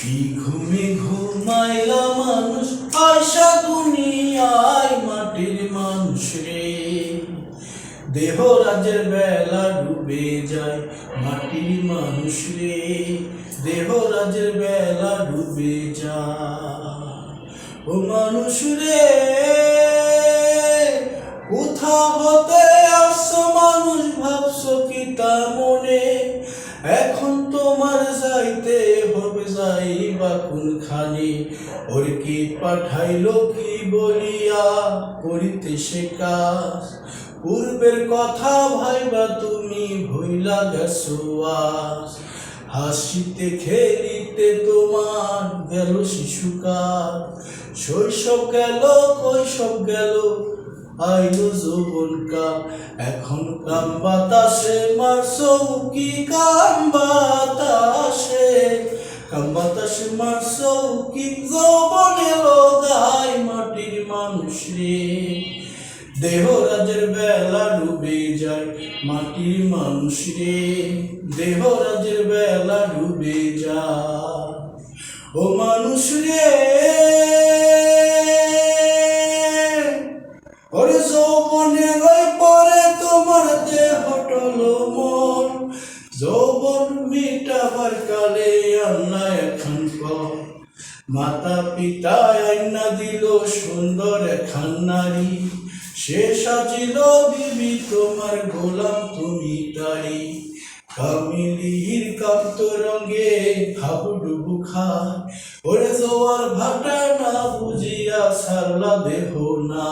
ঘুমে ঘুমাইলা মানুষ? আশা দুনিয়ায় মাটির মানুষ রে। দেহ রাজের বেলা ডুবে যায় মাটির মানুষ রে। দেহ রাজের বেলা ডুবে যায়। ও মানুষ রে যাইবা কোনখানে কি বলিয়া? করিতে সে কাজ। পূর্বের কথা ভাইবা তুমি, ভইলা গেছো আজ। হাসিতে খেলিতে তোমার গেল শিশুকাল শৈশব গেল কৈশব গেল, আইলো যৌবনকাল এখন কাম বাতাসে মারছো, কি কাম মারছো কি যৌবন এলো মাটির মানুষ রে। দেহ রাজের বেলা ডুবে যায় মাটির মানুষ রে। দেহ রাজের বেলা ডুবে যায়। ও মানুষ রে মাতা পিতা আইনা দিল সুন্দর খান নারী। সে সাজিল দিবি তোমার গোলাম তুমি তাই কামিলির কাপ্ত রঙে খায়। ওরে জোয়ার ভাটা না বুঝিয়া সারলা দেহ না।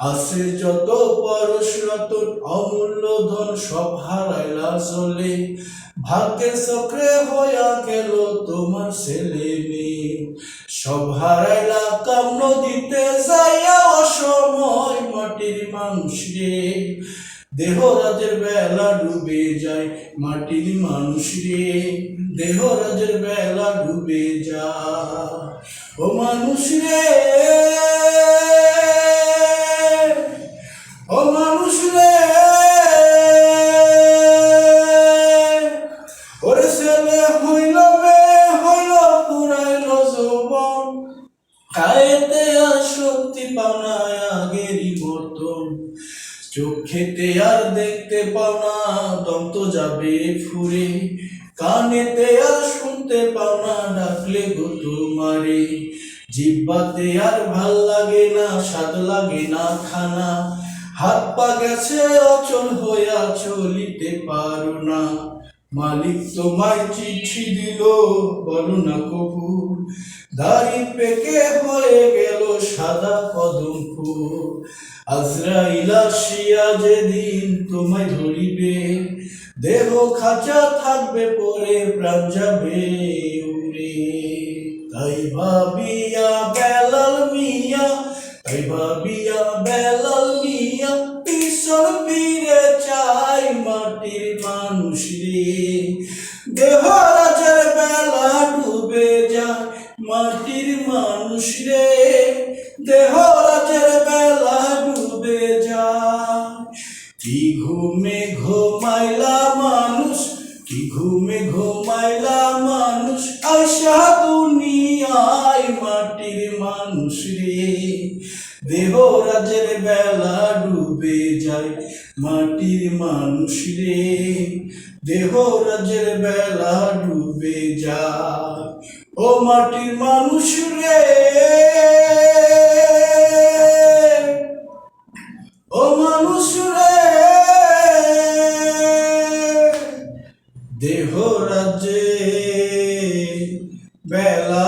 আছে যত পরশ অমূল্য ধন সব হারাইলা চলে ভাগ্যের চক্রে হইয়া গেল তোমার ছেলে মেয়ে। সব হারাইলা কাম নদীতে যাইয়া অসময় মাটির মানুষ রে। দেহ রাজের বেলা ডুবে যায় মাটির মানুষ রে। দেহ রাজের বেলা ডুবে যায় ও মানুষ রে। আর দেখতে যাবে ফুরে। কানেতে আর শুনতে পাও না ডাকলে গো তোমারে। জিব্বাতে আর ভালো লাগে না, স্বাদ লাগে না খানা। হাত পা গেছে অচল হইয়া চলিতে পারো না। মালিক তোমায় চিঠি দিল, বলো না কবু দাড়ি পেকে হয়ে গেল সাদা কদম আজরাইল আসিয়া যেদিন তোমায় ধরিবে, দেহ খাঁচা থাকবে পরে প্রাণ যাবে উড়ে। তাই ভাবিয়া বেলাল মিয়া, তাই ভাবিয়া বেলাল দেহ রাজের বেলা ডুবে যায় মাটির মানুষ রে। দেহ রাজের বেলা ডুবে কি ঘুমে ঘুমাইলা মানুষ, কি ঘুমে ঘুমাইলা মানুষ? আশা দুনিয়ায় মাটির মানুষ রে। দেহ রাজের বেলা যায় মাটির মানুষ রে। দেহ রাজের বেলা ডুবে যায়। ও মাটির মানুষ রে। ও মানুষ রে। দেহ রাজ্যে বেলা